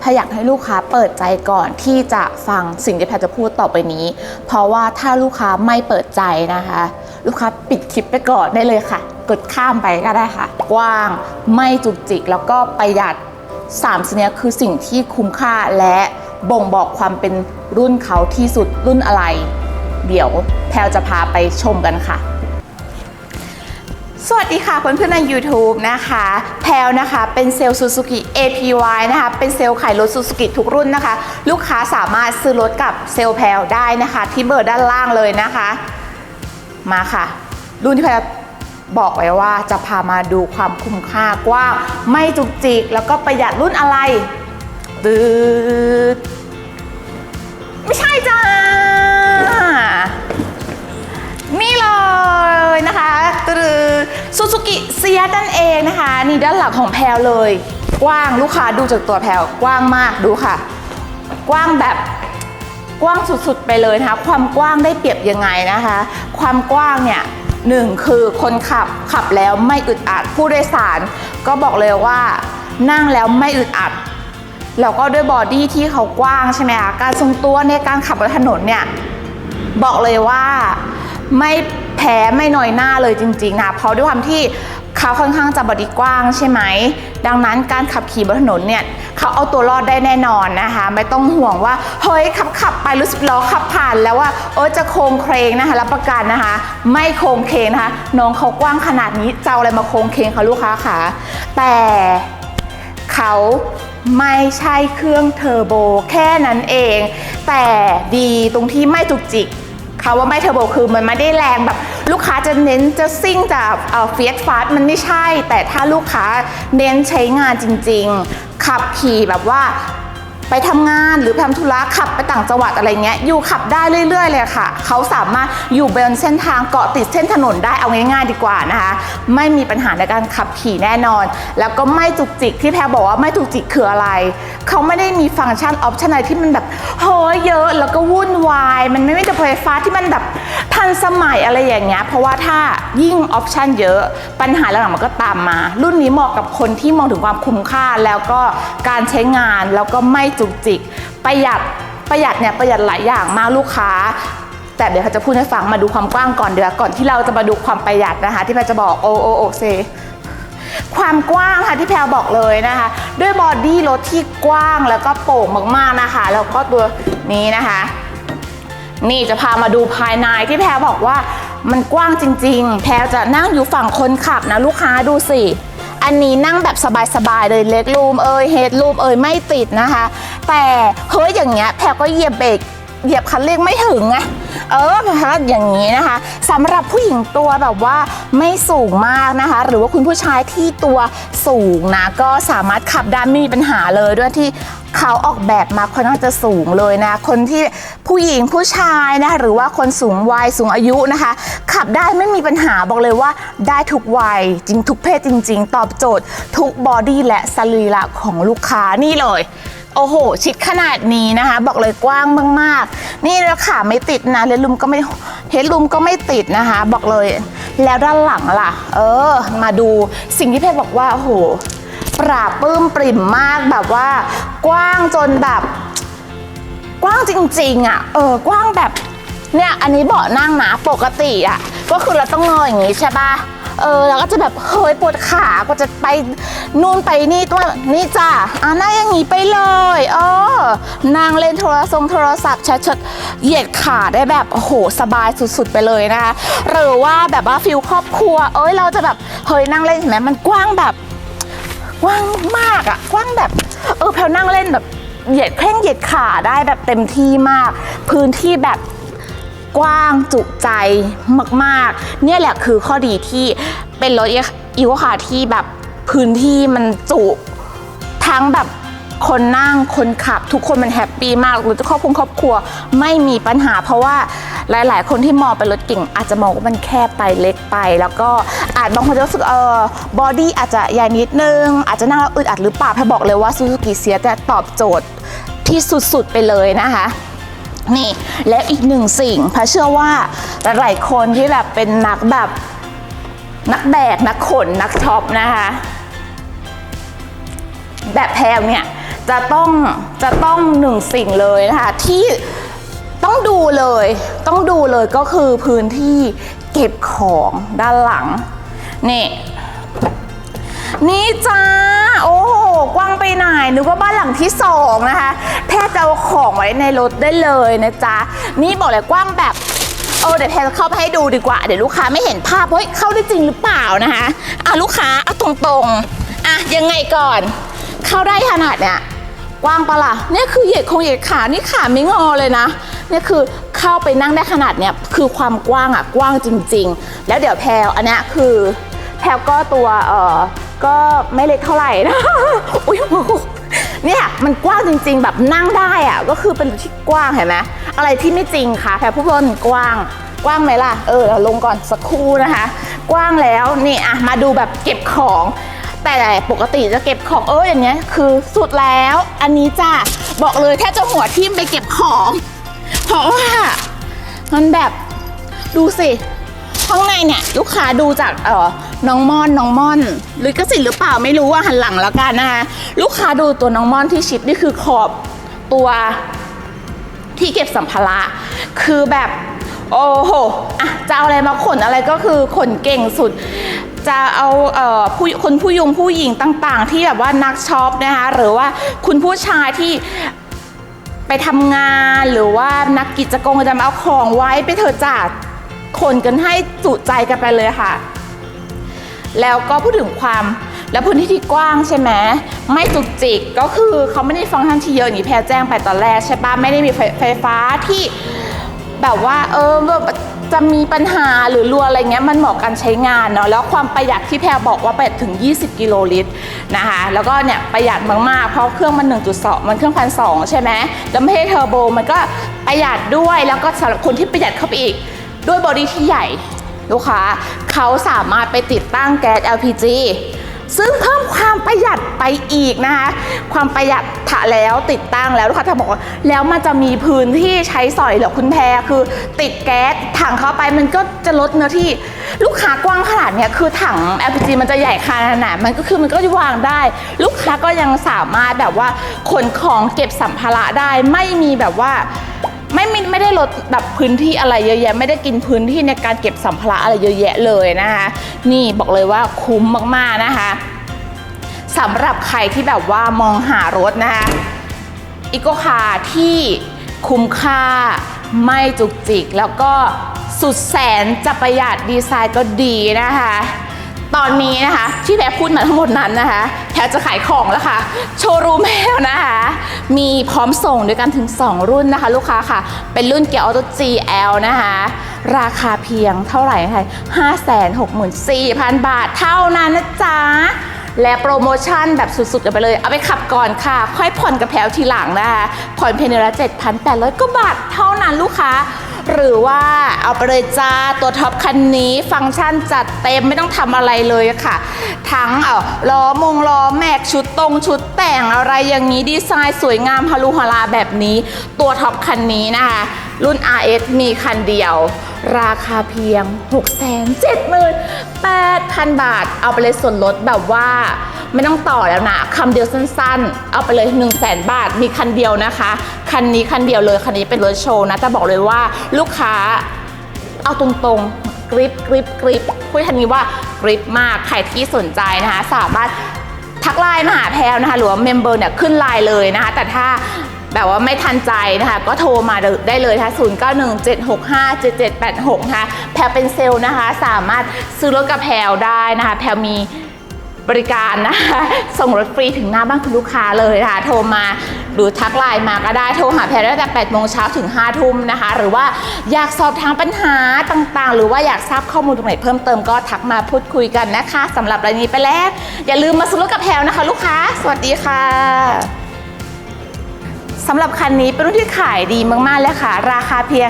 แพรอยากให้ลูกค้าเปิดใจก่อนที่จะฟังสิ่งที่แพรจะพูดต่อไปนี้ เพราะว่าถ้าลูกค้าไม่เปิดใจนะคะ ลูกค้าปิดคลิปไปก่อนได้เลยค่ะ กดข้ามไปก็ได้ค่ะ กว้างไม่จุกจิก แล้วก็ประหยัดสามสิ่งนี้คือสิ่งที่คุ้มค่าและบ่งบอกความเป็นรุ่นเขาที่สุดรุ่นอะไร เดี๋ยวแพลจะพาไปชมกันค่ะ สวัสดีค่ะเพื่อนๆใน YouTube นะคะ แพลนะคะเป็นเซลล์ Suzuki APY นะคะเป็นเซลล์ขายรถ Suzuki ทุกรุ่นนะคะ ลูกค้าสามารถซื้อรถกับเซลล์แพลได้นะคะ ที่เบอร์ด้านล่างเลยนะคะ มาค่ะ รุ่นที่แพลบอกไว้ว่าจะพามาดูความคุ้มค่ากว้างไม่จุกจิก แล้วก็ประหยัดรุ่นอะไรตืดไม่ใช่จ้า เลยนะคะตือซูซูกิเซียนั่นเองนะคะ นี่ด้านหลังของแพลเลย กว้างลูกค้าดูจากตัวแพลกว้างมากดูค่ะ กว้างแบบกว้างสุดๆไปเลยนะคะ ความกว้างได้เปรียบยังไงนะคะ ความกว้างเนี่ยหนึ่งคือคนขับขับแล้วไม่อึดอัดผู้โดยสาร ก็บอกเลยว่านั่งแล้วไม่อึดอัดแล้วก็ด้วยบอดี้ที่เขากว้างใช่ไหมคะการทรงตัวในการขับบนถนนเนี่ยบอกเลยว่า ไม่แพ้ไม่หน้อยหน้าเลยจริงๆนะเพราะด้วยความที่เขาค่อนข้างจะบอดี้กว้างใช่ไหม ดังนั้นการขับขี่บนถนนเนี่ยเขาเอาตัวรอดได้แน่นอนนะคะ ไม่ต้องห่วงว่า เฮ้ยขับขับไปรู้สึกล้อขับผ่านแล้วว่าเออจะโค้งเครงนะคะ รับประกันนะคะ ไม่โค้งเคงนะคะน้องเขากว้างขนาดนี้จะอาอะไรมาโค้งเคงคะลูกค้าคะแต่เขาไม่ใช่เครื่องเทอร์โบแค่นั้นเอง แต่ดีตรงที่ไม่จุกจิก เขาว่าไม่เทอร์โบคือมันไม่ได้แรงแบบลูกค้าจะเน้นจะซิ่งจะเฟียสฟาสมันไม่ใช่ แต่ถ้าลูกค้าเน้นใช้งานจริง ๆ ขับขี่แบบว่า ไปทำงานหรือทำธุระขับไปต่างจังหวัดอะไรเงี้ยอยู่ขับได้เรื่อย ๆ เลยค่ะ เขาสามารถอยู่บนเส้นทางเกาะติดเส้นถนนได้เอาง่ายๆดีกว่านะคะ ไม่มีปัญหาในการขับขี่แน่นอน แล้วก็ไม่จุกจิกที่แพรบอกว่าไม่จุกจิกคืออะไร เขาไม่ได้มีฟังก์ชันออปชันอะไรที่มันแบบเฮ้ยเยอะแล้วก็วุ่นวาย มันไม่ได้ไฟฟ้าที่มันแบบทันสมัยอะไรอย่างเงี้ยเพราะว่าถ้ายิ่งออปชันเยอะปัญหาหลังๆมันก็ตามมา รุ่นนี้เหมาะกับคนที่มองถึงความคุ้มค่าแล้วก็การใช้งานแล้วก็ไม่จุกจิก ประหยัดประหยัดเนี่ยประหยัดหลายอย่างมากลูกค้า แต่เดี๋ยวเขาจะพูดให้ฟังมาดูความกว้างก่อนเดี๋ยวก่อนที่เราจะมาดูความประหยัดนะคะ ที่แพรจะบอกโอโอโอเซความกว้างค่ะที่แพรบอกเลยนะคะ ด้วยบอดี้รถที่กว้างแล้วก็โป่งมากๆนะคะ แล้วก็ตัวนี้นะคะ นี่จะพามาดูภายในที่แพรบอกว่ามันกว้างจริง ๆ แพรจะนั่งอยู่ฝั่งคนขับนะลูกค้าดูสิอันนี้นั่งแบบสบายๆเลยเล็กรูมเอยเฮดรูมเอยไม่ติดนะคะ แต่เฮ้ยอย่างเงี้ยแพรก็เหยียบเบรกเหยียบคันเร่งไม่ถึงไงเออนะคะอย่างนี้นะคะสำหรับผู้หญิงตัวแบบว่าไม่สูงมากนะคะ หรือว่าคุณผู้ชายที่ตัวสูงนะก็สามารถขับได้ไม่มีปัญหาเลยด้วยที่เขาออกแบบมาค่อนข้างจะสูงเลยนะ คนที่ผู้หญิงผู้ชายนะหรือว่าคนสูงวัยสูงอายุนะคะ ขับได้ไม่มีปัญหาบอกเลยว่าได้ทุกวัยจริงทุกเพศจริง ๆ ตอบโจทย์ ทุกบอดี้และสรีระของลูกค้านี่เลย โอ้โห ชิดขนาดนี้นะคะ บอกเลยกว้างมากๆ นี่แล้วขาไม่ติดนะเฮดลุมก็ไม่เฮดลุมก็ไม่ติดนะคะ บอกเลยแล้วด้านหลังล่ะ เออ มาดูสิ่งที่เพชรบอกว่าโอ้โหปราบปื้มปริ่มมากแบบว่ากว้างจนแบบกว้างจริงๆอะ เออกว้างแบบเนี่ยอันนี้เบาะนั่งนะปกติอะก็คือเราต้องนอนอย่างงี้ใช่ปะ เออเราก็จะแบบเฮ้ยปวดขาก็จะไปนู่นไปนี่ตัวนี่จ้ะอะนั่งอย่างงี้ไปเลยเออนั่งเล่นโทรศัพท์โทรศัพท์ชัดเหยียดขาได้แบบโอ้โหสบายสุดๆไปเลยนะคะหรือว่าแบบว่าฟิลครอบครัว เอ้ยเราจะแบบเฮ้ยนั่งเล่นเห็นไหมมันกว้างแบบกว้างมากอะกว้างแบบเออแพลนั่งเล่นแบบเหยียดแข้งเหยียดขาได้แบบเต็มที่มาก พื้นที่แบบ กว้างจุใจมากๆ เนี่ยแหละคือข้อดีที่เป็นรถอีโวคาที่แบบพื้นที่มันจุ ทั้งแบบคนนั่งคนขับ ทุกคนมันแฮปปี้มากหรือครอบครัวครอบครัวไม่มีปัญหา เพราะว่าหลาย ๆ คนที่มองเป็นรถเก่ง อาจจะมองว่ามันแคบไปเล็กไป แล้วก็อาจบางคนจะรู้สึกเออบอดี้อาจจะใหญ่นิดนึง อาจจะนั่งแล้วอึดอัดหรือเปล่าแพรบอกเลยว่าซูซูกิเซียจะตอบโจทย์ที่สุด ๆ ไปเลยนะคะ นี่ แล้วอีกหนึ่งสิ่งพระเชื่อว่าหลายๆคนที่แบบเป็นนักแบบนักแบกนักขนนักช็อปนะคะแบบแพลเนี่ยจะต้องจะต้องหนึ่งสิ่งเลยนะคะที่ต้องดูเลย ต้องดูเลยก็คือพื้นที่เก็บของด้านหลังนี่ นี่จ้า โอ้โห กว้างไปไหนนึกว่าบ้านหลังที่สองนะคะ แทบจะเอาของไว้ในรถได้เลยนะจ๊ะ นี่บอกเลยกว้างแบบโอ้เดี๋ยวแพรจะเข้าไปให้ดูดีกว่า เดี๋ยวลูกค้าไม่เห็นภาพ เฮ้ย เข้าได้จริงหรือเปล่านะคะอะลูกค้าเอาตรงๆ อะยังไงก่อน เข้าได้ขนาดเนี้ยกว้างปะล่ะเนี่ยคือเหยียดคงเหยียดขา นี่ขาไม่งอเลยนะเนี่ยคือเข้าไปนั่งได้ขนาดเนี้ยคือความกว้างอะกว้างจริง ๆ แล้วเดี๋ยวแพรอันนี้คือ แพลก็ตัวเออก็ไม่เล็กเท่าไหร่นะ อุ้ยเนี่ยมันกว้างจริง ๆ แบบนั่งได้อะก็คือเป็นที่กว้างเห็นไหมอะไรที่ไม่จริงคะแพลพูดว่ามันกว้างกว้างไหมล่ะ เออลงก่อนสักครู่นะคะ กว้างแล้วนี่อะมาดูแบบเก็บของ แต่ปกติจะเก็บของเอออย่างเงี้ยคือสุดแล้ว อันนี้จ้ะบอกเลยแค่จะหัวทิ่มไปเก็บของเพราะว่ามันแบบดูสิข้างในเนี่ยลูกค้าดูจากเออ น้องม่อนน้องม่อนหรือกสิทธิ์หรือเปล่าไม่รู้ว่าหันหลังแล้วกันนะคะลูกค้าดูตัวน้องม่อนที่ชิปนี่คือขอบตัวที่เก็บสัมภาระคือแบบโอ้โหอะจะเอาอะไรมาขนอะไรก็คือขนเก่งสุด จะเอาเอ่อผู้คนผู้ยงผู้หญิงต่างๆ ที่แบบว่านักช็อปนะคะหรือว่าคุณผู้ชายที่ไปทำงานหรือว่านักกิจกรรมจะมาเอาของไว้ไปเถอะจ้าขนกันให้จุใจกันไปเลยค่ะ แล้วก็พูดถึงความแล้วพื้นที่ที่กว้างใช่ไหมไม่จุกจิกก็คือเขาไม่ได้ฟังก์ชันที่เยอะอย่างที่แพรแจ้งไปตอนแรกใช่ปะไม่ได้มีไฟไฟฟ้าที่แบบว่าเออจะมีปัญหาหรือรัวอะไรเงี้ยมันเหมาะกันใช้งานเนาะแล้วความประหยัดที่แพรบอกว่าประหยัดถึง 20 กิโลลิตรนะคะแล้วก็เนี่ยประหยัดมากๆ เพราะเครื่องมัน 1.2 มันเครื่องพันสองใช่ไหมแล้วไม่ใช่เทอร์โบมันก็ประหยัดด้วยแล้วก็สำหรับคนที่ประหยัดเข้าไปอีกด้วยบอดี้ที่ใหญ่ ลูกค้าเขาสามารถไปติดตั้งแก๊ส LPG ซึ่งเพิ่มความประหยัดไปอีกนะคะ ความประหยัดถะแล้วติดตั้งแล้วลูกค้าจะบอกว่าแล้วมันจะมีพื้นที่ใช้สอยหรอคุณแพรคือติดแก๊สถังเข้าไปมันก็จะลดเนื้อที่ลูกค้ากว้างขนาดเนี้ยคือถัง LPG มันจะใหญ่ขนาดไหนมันก็คือมันก็จะวางได้ ลูกค้าก็ยังสามารถแบบว่าขนของเก็บสัมภาระได้ไม่มีแบบว่า ไม่ไม่ไม่ได้ลดแบบพื้นที่อะไรเยอะแยะ ไม่ได้กินพื้นที่ในการเก็บสัมภาระอะไรเยอะแยะเลยนะคะ นี่บอกเลยว่าคุ้มมากๆนะคะสำหรับใครที่แบบว่ามองหารถนะคะอีโกคาที่คุ้มค่าไม่จุกจิก แล้วก็สุดแสนจะประหยัดดีไซน์ก็ดีนะคะ ตอนนี้นะคะที่แพรพูดมาทั้งหมดนั้นนะคะ แพรจะขายของแล้วค่ะ โชว์รูมแมวนะคะ มีพร้อมส่งด้วยกันถึง 2 รุ่นนะคะ ลูกค้าค่ะ เป็นรุ่นเกียร์ออโต้ GL นะคะ ราคาเพียงเท่าไหร่คะ564,000บาทเท่านั้นนะจ๊ะและโปรโมชั่นแบบสุดๆกันไปเลย เอาไปขับก่อนค่ะ ค่อยผ่อนกับแพลวทีหลังนะคะ ผ่อนเพียงเดือนละ7,800กว่าบาทเท่านั้นลูกค้า หรือว่าเอาไปเลยจ้าตัวท็อปคันนี้ฟังก์ชันจัดเต็มไม่ต้องทำอะไรเลยค่ะ ทั้งเอ่อล้อมงล้อแม็กชุดตรงชุดแต่งอะไรอย่างนี้ดีไซน์สวยงามฮารุฮาราแบบนี้ ตัวท็อปคันนี้นะคะรุ่น RS มีคันเดียว ราคาเพียง 678,000 บาท เอาไปเลยส่วนลดแบบว่า ไม่ต้องต่อแล้วนะคำเดียวสั้นๆ เอาไปเลย 1 0 0 0 0แบาท มีคันเดียวนะคะ คันนี้คันเดียวเลย คันนี้เป็นรถโชว์นะ แต่บอกเลยว่าลูกค้าเอาตรงๆ กริปกริปกริปพูดทันนี้ว่ากริปมาก ใครที่สนใจนะคะ สามารถทักไลน์มาหาแพลนะคะ หรือว่าเมมเบอร์เนี่ยขึ้นไลน์เลยนะคะ แต่ถ้าแบบว่าไม่ทันใจนะคะ ก็โทรมาได้เลยนะคะ0917657786นะคะแพลเป็นเซลล์นะคะ สามารถซื้อรถกับแพลได้นะคะ แพลมี บริการนะคะส่งรถฟรีถึงหน้าบ้านคุณลูกค้าเลยนะคะโทรมาหรือทักไลน์มาก็ได้ โทรหาแพรได้ตั้งแต่8โมงเช้าถึง5ทุ่มนะคะ หรือว่าอยากสอบถามปัญหาต่างๆ หรือว่าอยากทราบข้อมูลตรงไหนเพิ่มเติมก็ทักมาพูดคุยกันนะคะสำหรับรายนี้ไปแล้ว อย่าลืมมาซื้อรถกับแพรนะคะ ลูกค้า สวัสดีค่ะสำหรับคันนี้เป็นรุ่นที่ขายดีมากๆเลยค่ะ ราคาเพียง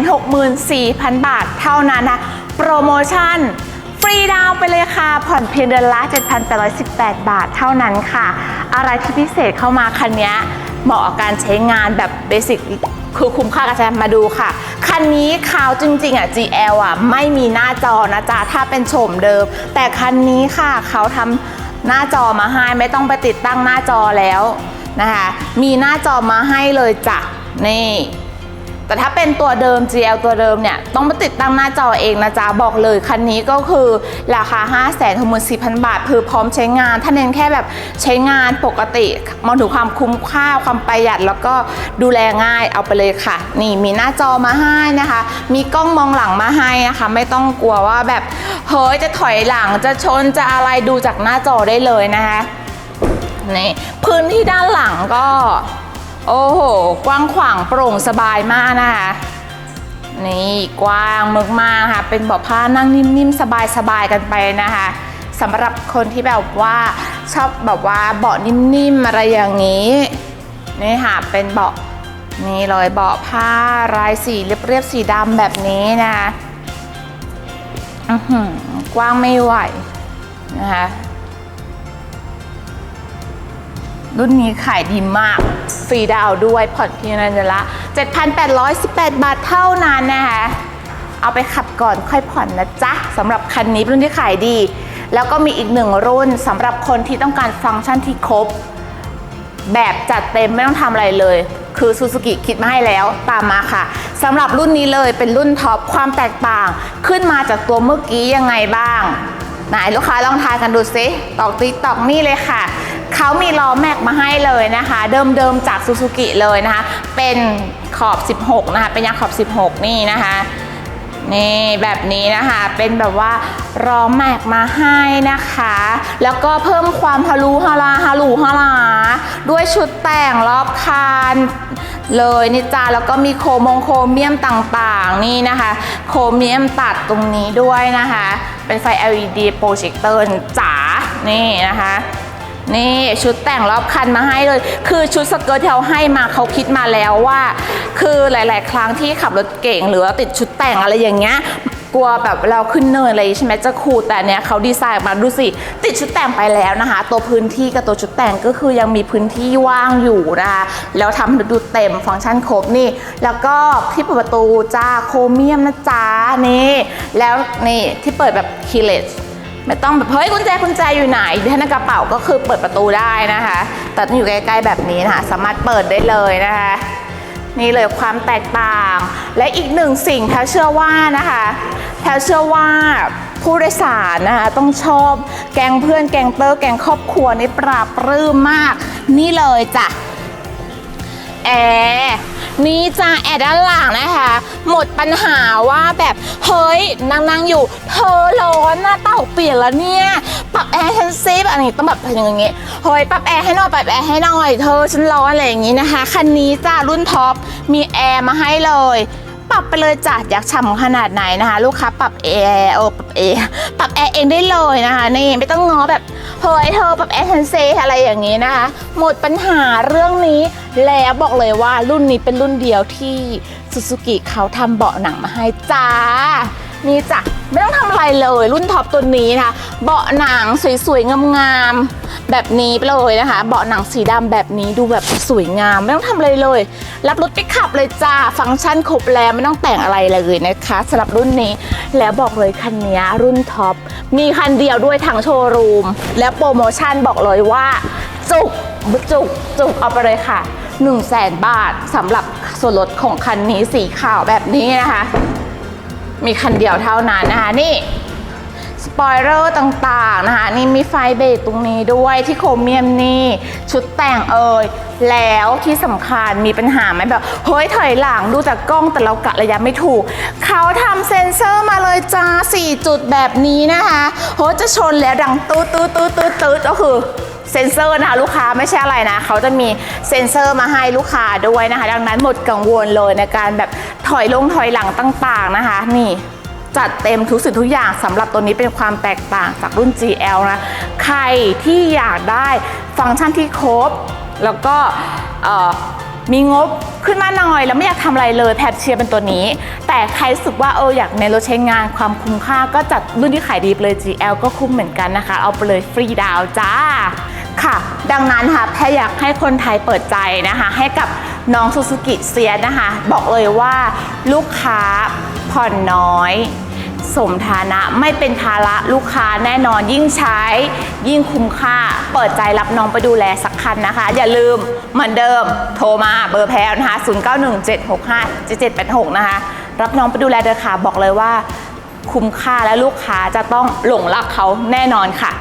564,000 บาทเท่านั้นนะ โปรโมชั่น รีดาวไปเลยค่ะ ผ่อนเพียงเดือนละ 7,818 บาทเท่านั้นค่ะ อะไรที่พิเศษเข้ามาคันนี้เหมาะกับการใช้งานแบบเบสิกคือคุ้มค่ากันใช่ไหมมาดูค่ะ คันนี้ขาวจริงๆอะ GL อะ ไม่มีหน้าจอนะจ๊ะ ถ้าเป็นโฉมเดิม แต่คันนี้ค่ะเขาทำหน้าจอมาให้ไม่ต้องไปติดตั้งหน้าจอแล้วนะคะ มีหน้าจอมาให้เลยจ้ะนี่ แต่ถ้าเป็นตัวเดิม GL ตัวเดิมเนี่ย ต้องมาติดตั้งหน้าจอเองนะจ๊ะ บอกเลยคันนี้ก็คือราคา 5 6 4 0 0 0 บาท คือพร้อมใช้งาน ถ้าเน้นแค่แบบใช้งานปกติมองถึงความคุ้มค่าความประหยัด แล้วก็ดูแลง่ายเอาไปเลยค่ะ นี่มีหน้าจอมาให้นะคะ มีกล้องมองหลังมาให้นะคะ ไม่ต้องกลัวว่าแบบเฮ้ยจะถอยหลังจะชนจะอะไรดูจากหน้าจอได้เลยนะคะนี่พื้นที่ด้านหลังก็ โอ้โห กว้างขวางโปร่งสบายมากนะคะ นี่กว้างมากๆค่ะเป็นเบาะผ้านั่งนิ่มๆ สบายๆ กันไปนะคะสำหรับคนที่แบบว่าชอบแบบว่าเบาะนิ่มๆ อะไรอย่างนี้นี่ค่ะเป็นเบาะนี่เลยเบาะผ้ารายสีเรียบๆสีดำแบบนี้นะคะอื้อหือกว้างไม่ไหวนะคะ รุ่นนี้ขายดีมาก ฟรีดาวด้วยผ่อนเพียงเดือนละ 7,818 บาทเท่านั้นนะคะ เอาไปขับก่อนค่อยผ่อนนะจ๊ะสำหรับคันนี้รุ่นที่ขายดี แล้วก็มีอีกหนึ่งรุ่นสำหรับคนที่ต้องการฟังก์ชันที่ครบ แบบจัดเต็มไม่ต้องทำอะไรเลย คือซูซูกิคิดมาให้แล้วตามมาค่ะสำหรับรุ่นนี้เลยเป็นรุ่นท็อปความแตกต่าง ขึ้นมาจากตัวเมื่อกี้ยังไงบ้างไหนลูกค้าลองทายกันดูซิตอกติ๊กตอกนี่เลยค่ะ เขามีล้อแม็กมาให้เลยนะคะ เดิมๆจากซูซูกิเลยนะคะ เป็นขอบ 16 นะคะ เป็นยางขอบ 16 นี่นะคะนี่แบบนี้นะคะเป็นแบบว่าล้อแม็กมาให้นะคะ แล้วก็เพิ่มความฮารูฮาราฮารูฮาราด้วยชุดแต่งรอบคันเลยนี่จ้าแล้วก็มีโคมงโครเมียมต่างๆนี่นะคะ โครเมียมตัดตรงนี้ด้วยนะคะ เป็นไฟ LED โปรเจคเตอร์จ๋านี่นะคะ นี่ชุดแต่งรอบคันมาให้เลย คือชุดสเกิร์ตที่เขาให้มาเขาคิดมาแล้วว่า คือหลาย ๆ ครั้งที่ขับรถเก่งหรือว่าติดชุดแต่งอะไรอย่างเงี้ยกลัวแบบเราขึ้นเนินอะไรใช่ไหมจะคูลแต่เนี้ยเขาดีไซน์ออกมาดูสิติดชุดแต่งไปแล้วนะคะ ตัวพื้นที่กับตัวชุดแต่งก็คือยังมีพื้นที่ว่างอยู่นะคะแล้วทำดูเต็มฟังก์ชันครบนี่ แล้วก็ที่เปิดประตูจ้าโครเมียมนะจ๊ะนี่แล้วนี่ที่เปิดแบบคีเลส ไม่ต้องแบบเฮ้ยกุญแจกุญแจอยู่ไหนอยู่ในกระเป๋าก็คือเปิดประตูได้นะคะ แต่อยู่ใกล้ๆแบบนี้นะคะ สามารถเปิดได้เลยนะคะ นี่เลยความแตกต่าง และอีกหนึ่งสิ่งแพลเชื่อว่านะคะแพลเชื่อว่าผู้โดยสารนะคะต้องชอบแกงเพื่อนแกงเตอร์แกงครอบครัวนี่ปราบปลื้มมาก นี่เลยจ้ะ แอร์นี่จ้าแอร์ด้านหลังนะคะ หมดปัญหาว่าแบบเฮ้ยนั่งนั่งๆอยู่ เธอร้อนหน้าเต่าเปลี่ยนแล้วเนี่ย ปรับแอร์ฉันซิอันนี้ต้องแบบอย่างเงี้ยเฮ้ยปรับแอร์ให้หน่อยปรับแอร์ให้หน่อย เธอฉันร้อนอะไรอย่างงี้นะคะคันนี้จ้ารุ่นท็อปมีแอร์มาให้เลย รับไปเลยจ้ะอยากฉ่ำขนาดไหนนะคะ ลูกค้าปรับแอร์โอ้ปรับแอร์ปรับแอร์เองได้เลยนะคะนี่ไม่ต้องง้อแบบเฮ้ยเธอปรับแอร์ฉันเซอะไรอย่างนี้นะคะ หมดปัญหาเรื่องนี้แล้วบอกเลยว่ารุ่นนี้เป็นรุ่นเดียวที่ซูซูกิเขาทำเบาะหนังมาให้จ้า นี่จ้ะไม่ต้องทำอะไรเลยรุ่นท็อปตัวนี้นะคะ เบาะหนังสวยๆงามๆแบบนี้ไปเลยนะคะ เบาะหนังสีดำแบบนี้ดูแบบสวยงาม ไม่ต้องทำอะไรเลย รับรถไปขับเลยจ้าฟังก์ชันครบแล้วไม่ต้องแต่งอะไรเลยนะคะสำหรับรุ่นนี้แล้วบอกเลยคันนี้รุ่นท็อปมีคันเดียวด้วยทางโชว์รูม แล้วโปรโมชั่นบอกเลยว่า จุกจุกจุกเอาไปเลยค่ะ 1 0 0 0 0แสนบาทสำหรับส่วนลดของคันนี้สีขาวแบบนี้นะคะ มีคันเดียวเท่านั้นนะคะนี่สปอยเลอร์ต่างๆนะคะนี่มีไฟเบรกตรงนี้ด้วยที่โครเมียมนี่ชุดแต่งเอ่ยแล้วที่สำคัญมีปัญหาไหมแบบเฮ้ยถอยหลังดูจากกล้องแต่เรากะระยะไม่ถูก เขาทำเซ็นเซอร์มาเลยจ้า 4 จุดแบบนี้นะคะโหจะชนแล้วดังตืดตืดตืดตืดตืดก็คือ เซ็นเซอร์นะคะลูกค้าไม่ใช่อะไรนะเขาจะมีเซ็นเซอร์มาให้ลูกค้าด้วยนะคะ ดังนั้นหมดกังวลเลยในการแบบถอยลงถอยหลังต่างๆนะคะ นี่จัดเต็มทุกสิ่งทุกอย่างสำหรับตัวนี้เป็นความแตกต่างจากรุ่น GL นะ ใครที่อยากได้ฟังก์ชันที่ครบ แล้วก็มีงบขึ้นมาหน่อย แล้วไม่อยากทำอะไรเลยแพทเชียร์เป็นตัวนี้ แต่ใครรู้สึกว่าเอออยากในรถใช้งานความคุ้มค่าก็จัดรุ่นที่ขายดีไปเลย GL ก็คุ้มเหมือนกันนะคะ เอาไปเลยฟรีดาวน์จ้า ค่ะ ดังนั้นค่ะแพรอยากให้คนไทยเปิดใจนะคะ ให้กับน้องซูซูกิเซียนะคะ บอกเลยว่าลูกค้าผ่อนน้อย สมฐานะไม่เป็นภาระลูกค้าแน่นอนยิ่งใช้ ยิ่งคุ้มค่า เปิดใจรับน้องไปดูแลสักคันนะคะ อย่าลืมเหมือนเดิมโทรมาเบอร์แพลนะคะ 0917657786 นะคะ รับน้องไปดูแลเถอค่ะบอกเลยว่าคุ้มค่าและลูกค้าจะต้องหลงรักเขาแน่นอนค่ะ